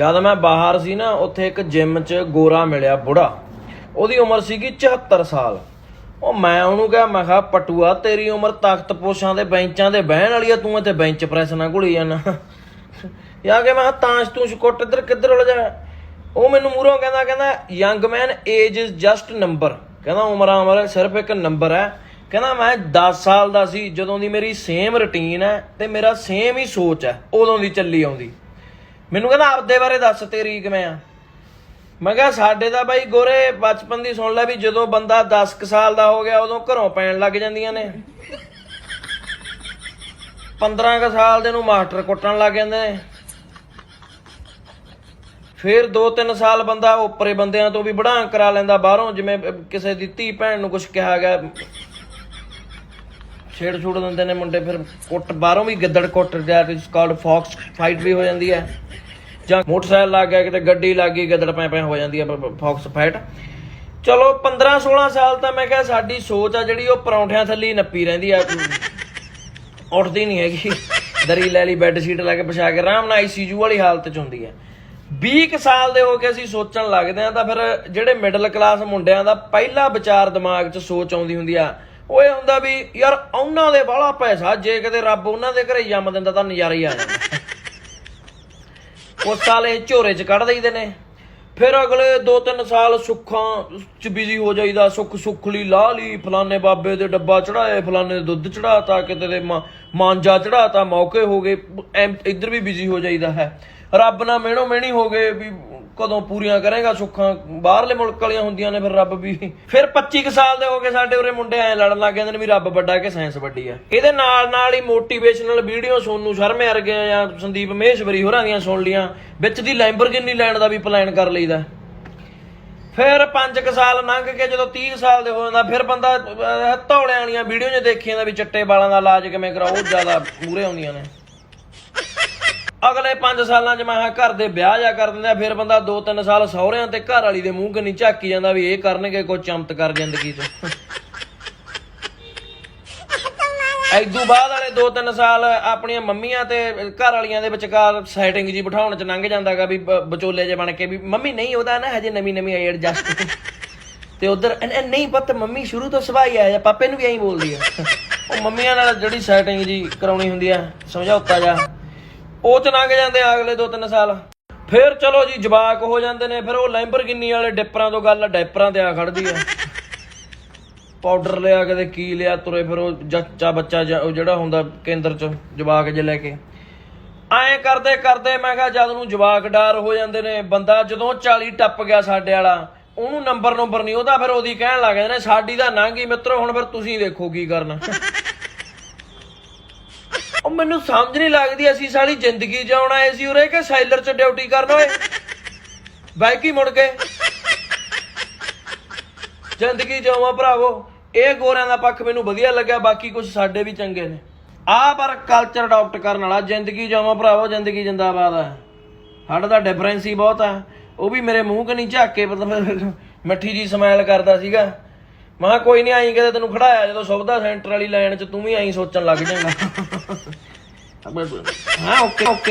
ਜਦ ਮੈਂ ਬਾਹਰ ਸੀ ਨਾ, ਉੱਥੇ ਇੱਕ ਜਿਮ 'ਚ ਗੋਰਾ ਮਿਲਿਆ ਬੁੜਾ। ਉਹਦੀ ਉਮਰ ਸੀਗੀ 74 ਸਾਲ। ਉਹ ਮੈਂ ਉਹਨੂੰ ਕਿਹਾ, ਮੈਂ ਕਿਹਾ, ਪਟੂਆ, ਤੇਰੀ ਉਮਰ ਤਾਕਤ ਪੋਸ਼ਾਂ ਦੇ ਬੈਂਚਾਂ ਦੇ ਬਹਿਣ ਵਾਲੀ ਆ, ਤੂੰ ਇੱਥੇ ਬੈਂਚ ਪ੍ਰੈਸ ਨਾਲ ਘੁਲੀ ਜਾਣਾ ਯਾ ਕਿ ਮੈਂ ਕਿਹਾ, ਤਾਂਸ਼ ਤੂੰ ਕੁੱਟ, ਇੱਧਰ ਕਿੱਧਰ ਉਲ ਜਾ ਉਹ ਮੈਨੂੰ ਮੂਹਰੋਂ ਕਹਿੰਦਾ ਕਹਿੰਦਾ young man age is just number ਕਹਿੰਦਾ, ਉਮਰਾਂ, ਉਮਰ ਸਿਰਫ ਇੱਕ ਨੰਬਰ ਹੈ। ਕਹਿੰਦਾ, ਮੈਂ 10 ਸਾਲ ਦਾ ਸੀ, ਜਦੋਂ ਦੀ ਮੇਰੀ ਸੇਮ ਰੁਟੀਨ ਹੈ ਤੇ ਮੇਰਾ ਸੇਮ ਹੀ ਸੋਚ ਹੈ, ਉਦੋਂ ਦੀ ਚੱਲੀ ਆਉਂਦੀ। ਮੈਨੂੰ ਕਹਿੰਦਾ ਆਪਦੇ ਬਾਰੇ ਦੱਸ ਤੇਰੀ ਕਿਵੇਂ ਆ? ਮੈਂ ਕਿਹਾ ਸਾਡੇ ਦਾ ਬਾਈ ਗੋਰੇ ਬਚਪਨ ਦੀ ਸੁਣ ਲੈ ਵੀ ਜਦੋਂ ਬੰਦਾ 10 ਕੁ ਸਾਲ ਦਾ ਹੋ ਗਿਆ, ਉਦੋਂ ਘਰੋਂ ਪੈਣ ਲੱਗ ਜਾਂਦੀਆਂ ਨੇ। 15 ਕੁ ਸਾਲ ਦੇ ਨੂੰ ਮਾਸਟਰ ਕੁੱਟਣ ਲੱਗ ਜਾਂਦੇ ਨੇ। ਫਿਰ 2-3 ਸਾਲ ਬੰਦਾ ਉੱਪਰੇ ਬੰਦਿਆਂ ਤੋਂ ਵੀ ਬੜਾਂ ਕਰਾ ਲੈਂਦਾ, ਬਾਹਰੋਂ ਜਿਵੇਂ ਕਿਸੇ ਦੀ ਧੀ ਭੈਣ ਨੂੰ ਕੁਝ ਕਿਹਾ ਗਿਆ ਛੇੜ ਛੂੜ ਦਿੰਦੇ ਨੇ ਮੁੰਡੇ, ਫਿਰ ਕੁੱਟ, ਬਾਹਰੋਂ ਵੀ ਗਿੱਦੜ ਕੁੱਟ that is called fox fight ਵੀ ਹੋ ਜਾਂਦੀ ਹੈ। ਜਾਂ ਮੋਟਰਸਾਈਕਲ ਲੱਗ ਗਿਆ ਕਿਤੇ, ਗੱਡੀ ਲੱਗ ਗਈ, ਗਿੱਦੜ ਪੈ ਪੈ ਹੋ ਜਾਂਦੀ ਹੈ ਫੌਕਸ ਫਾਈਟ ਚਲੋ 15 16 ਸਾਲ ਤਾਂ ਮੈਂ ਕਿਹਾ ਸਾਡੀ ਸੋਚ ਆ ਜਿਹੜੀ ਉਹ ਪਰੌਂਠਿਆਂ ਥੱਲੇ ਹੀ ਨੱਪੀ ਰਹਿੰਦੀ ਆ। ਉੱਠਦੀ ਨਹੀਂ ਹੈਗੀ। ਦਰੀ ਲੈ ਲਈ ਬੈੱਡ ਸ਼ੀਟ ਲਾ ਕੇ ਵਿਛਾ ਕੇ, ਆਰਾਮ ਨਾਲ ਆਈਸੀਯੂ ਵਾਲੀ ਹਾਲਤ ਚ ਹੁੰਦੀ ਹੈ। 20 ਕੁ ਸਾਲ ਦੇ ਹੋ ਕੇ ਅਸੀਂ ਸੋਚਣ ਲੱਗਦੇ ਆ ਤਾਂ ਫਿਰ ਜਿਹੜੇ ਮਿਡਲ ਕਲਾਸ ਮੁੰਡਿਆਂ ਦਾ ਪਹਿਲਾ ਵਿਚਾਰ ਦਿਮਾਗ 'ਚ ਸੋਚ ਆਉਂਦੀ ਹੁੰਦੀ ਆ ਉਹ ਇਹ ਹੁੰਦਾ ਵੀ ਯਾਰ ਉਹਨਾਂ ਦੇ ਬਾਹਲਾ ਪੈਸਾ, ਜੇ ਕਿਤੇ ਰੱਬ ਉਹਨਾਂ ਦੇ ਘਰੇ ਜੰਮ ਦਿੰਦਾ ਤਾਂ ਨਜ਼ਾਰਾ ਹੀ ਆ ਜਾਂਦਾ ਉਸ ਸਾਲ ਝੋਰੇ 'ਚ ਕੱਢ ਦਈਦੇ ਨੇ। ਫਿਰ ਅਗਲੇ 2-3 ਸਾਲ ਸੁੱਖਾਂ 'ਚ ਬਿਜ਼ੀ ਹੋ ਜਾਈਦਾ, ਸੁੱਖ ਸੁੱਖ ਲਈ ਲਾ ਲਈ, ਫਲਾਣੇ ਬਾਬੇ ਦੇ ਡੱਬਾ ਚੜਾਏ ਫਲਾਣੇ ਦੇ ਦੁੱਧ ਚੜਾਤਾ ਕਿਤੇ ਦੇ ਮਾ- ਮਾਂਜਾ ਚੜਾਤਾ ਮੌਕੇ ਹੋ ਗਏ ਇੱਧਰ ਵੀ ਬਿਜ਼ੀ ਹੋ ਜਾਈਦਾ ਹੈ। ਰੱਬ ਨਾਲ ਮਿਹਣੋ ਮਿਹਣੀ ਹੋ ਗਏ, ਵੀ ਕਦੋਂ ਪੂਰੀਆਂ ਕਰੇਗਾ ਸੁੱਖਾਂ? ਬਾਹਰਲੇ ਮੁਲਕ ਵਾਲੀਆਂ ਹੁੰਦੀਆਂ ਨੇ ਫਿਰ ਰੱਬ ਵੀ। ਫਿਰ 25 ਕੁ ਸਾਲ ਦੇ ਹੋ ਗਏ ਸਾਡੇ ਉਰੇ ਮੁੰਡੇ ਐ ਲੜਨ ਲੱਗ ਜਾਂਦੇ ਨੇ ਵੀ ਰੱਬ ਵੱਡਾ ਕਿ ਸਾਇੰਸ ਵੱਡੀ ਆ। ਇਹਦੇ ਨਾਲ ਨਾਲ ਹੀ ਮੋਟੀਵੇਸ਼ਨਲ ਵੀਡੀਓ ਸੋਨੂ ਸ਼ਰਮੇ ਵਰਗੇ ਜਾਂ ਸੰਦੀਪ ਮਹੇਸ਼ਵਰੀ ਹੋਰਾਂ ਦੀਆਂ ਸੁਣ ਲੀਆਂ। ਵਿੱਚ ਦੀ ਲੈਂਬਰਗਿਨੀ ਲੈਣ ਦਾ ਵੀ ਪਲਾਨ ਕਰ ਲਈਦਾ। ਫਿਰ 5 ਕੁ ਸਾਲ ਲੰਘ ਕੇ ਜਦੋਂ 30 ਸਾਲ ਦੇ ਹੋ ਜਾਂਦਾ, ਫਿਰ ਬੰਦਾ ਧੌਲਿਆਂ ਵਾਲੀਆਂ ਵੀਡੀਓ 'ਚ ਦੇਖੀਆਂ ਦਾ ਵੀ ਚਿੱਟੇ ਵਾਲਾਂ ਦਾ ਇਲਾਜ ਕਿਵੇਂ ਕਰਾਓ ਜ਼ਿਆਦਾ ਮੂਰੇ ਆਉਂਦੀਆਂ ਨੇ। ਅਗਲੇ 5 ਸਾਲਾਂ 'ਚ ਮੈਂ ਘਰ ਦੇ ਵਿਆਹ ਜਾ ਕਰ ਦਿੰਦਾ ਫਿਰ ਬੰਦਾ 2-3 ਸਾਲ ਸਹੁਰਿਆਂ ਤੇ ਘਰ ਵਾਲੀ ਦੇ ਮੂੰਹ ਕੰਨੀ ਝਾਕੀ ਜਾਂਦਾ ਵੀ ਇਹ ਕਰਨਗੇ ਕੋਈ ਚਮਤਕਾਰ ਜ਼ਿੰਦਗੀ 'ਚ। ਐਦੂ ਬਾਅਦ ਵਾਲੇ 2-3 ਸਾਲ ਆਪਣੀਆਂ ਮੰਮੀਆਂ ਤੇ ਘਰ ਵਾਲੀਆਂ ਦੇ ਵਿਚਕਾਰ ਸੈਟਿੰਗ ਜੀ ਬਿਠਾਉਣ 'ਚ ਲੰਘ ਜਾਂਦਾਗਾ ਵੀ ਬ- ਵਿਚੋਲੇ ਜੇ ਬਣ ਕੇ ਵੀ ਮੰਮੀ ਨਹੀਂ, ਉਹਦਾ ਨਾ ਹਜੇ ਨਵੀਂ ਨਵੀਂ ਆਈ ਐਡਜਸਟ ਤੇ ਉਧਰ ਨਹੀਂ ਪਤ, ਮੰਮੀ ਸ਼ੁਰੂ ਤੋਂ ਸਵਾਈ ਆਇਆ, ਪਾਪੇ ਨੂੰ ਵੀ ਐਂ ਬੋਲਦੀ ਆ। ਉਹ ਮੰਮੀਆਂ ਨਾਲ ਜਿਹੜੀ ਸੈਟਿੰਗ ਜੀ ਕਰਾਉਣੀ ਹੁੰਦੀ ਆ ਸਮਝੌਤਾ ਜਾ। ਉਹ ਚ ਲੰਘ ਜਾਂਦੇ ਆ ਅਗਲੇ 2-3 ਸਾਲ। ਫਿਰ ਚਲੋ ਜੀ, ਜਵਾਕ ਹੋ ਜਾਂਦੇ ਨੇ, ਫਿਰ ਉਹ ਲੈਂਬਰਗਿਨੀ ਵਾਲੇ ਡਿੱਪਰਾਂ ਤੋਂ ਗੱਲ ਡੈਪਰਾਂ ਤੇ ਆ ਖੜਦੀ ਆ। ਪਾਊਡਰ ਲਿਆ ਕਦੇ ਕੀ ਲਿਆ ਤੁਰੇ, ਫਿਰ ਉਹ ਜੱਚਾ ਬੱਚਾ ਜਿਹੜਾ ਹੁੰਦਾ ਕੇਂਦਰ ਚ, ਜਵਾਕ ਜੇ ਲੈ ਕੇ। ਐਂ ਕਰਦੇ ਕਰਦੇ ਮੈਂ ਕਿਹਾ ਜਦ ਨੂੰ ਜਵਾਕ ਡਾਰ ਹੋ ਜਾਂਦੇ ਨੇ, ਬੰਦਾ ਜਦੋਂ 40 ਟੱਪ ਗਿਆ ਸਾਡੇ ਵਾਲਾ, ਉਹਨੂੰ ਨੰਬਰ ਨੰਬਰ ਨਹੀਂ, ਉਹਦਾ ਫਿਰ ਉਹਦੀ ਕਹਿਣ ਲੱਗ ਜਾਂਦੇ ਨੇ, ਸਾਡੀ ਦਾ ਲੰਘ ਮਿੱਤਰੋ, ਹੁਣ ਫਿਰ ਤੁਸੀਂ ਦੇਖੋ ਕੀ ਕਰਨਾ। ਉਹ ਮੈਨੂੰ ਸਮਝ ਨਹੀਂ ਲੱਗਦੀ ਅਸੀਂ ਸਾਰੀ ਜ਼ਿੰਦਗੀ ਜਿਉਣ ਆਏ ਸੀ ਉਰੇ ਕਿ ਸਾਈਲਰ ਚ ਡਿਊਟੀ ਕਰਨ ਓਏ ਬਾਈਕ ਹੀ ਮੁੜ ਕੇ। ਜ਼ਿੰਦਗੀ ਜਿਉਵਾਂ ਭਰਾਵੋ, ਇਹ ਗੋਰਿਆਂ ਦਾ ਪੱਖ ਮੈਨੂੰ ਵਧੀਆ ਲੱਗਿਆ, ਬਾਕੀ ਕੁਝ ਸਾਡੇ ਵੀ ਚੰਗੇ ਨੇ। ਆਹ ਪਰ ਕਲਚਰ ਅਡਾਪਟ ਕਰਨ ਵਾਲਾ, ਜ਼ਿੰਦਗੀ ਜਾਵਾਂ ਭਰਾਵੋ, ਜ਼ਿੰਦਗੀ ਜਿੰਦਾਬਾਦ ਹੈ ਸਾਡਾ ਤਾਂ ਡਿਫਰੈਂਸ ਹੀ ਬਹੁਤ ਆ। ਉਹ ਵੀ ਮੇਰੇ ਮੂੰਹ ਕਨੀ ਝਾਕ ਕੇ ਮਤਲਬ ਮਿੱਠੀ ਜੀ ਸਮਾਈਲ ਕਰਦਾ ਸੀਗਾ। ਮੈਂ ਕਿਹਾ ਕੋਈ ਨਹੀਂ ਆਈ ਕਦੇ ਤੈਨੂੰ ਖੜਾਇਆ ਜਦੋਂ ਸੁਵਿਧਾ ਸੈਂਟਰ ਵਾਲੀ ਲਾਈਨ 'ਚ ਤੂੰ ਵੀ ਐਂ ਸੋਚਣ ਲੱਗ ਜਾਏਗਾ। ਹਾਂ, ਓਕੇ ਓਕੇ।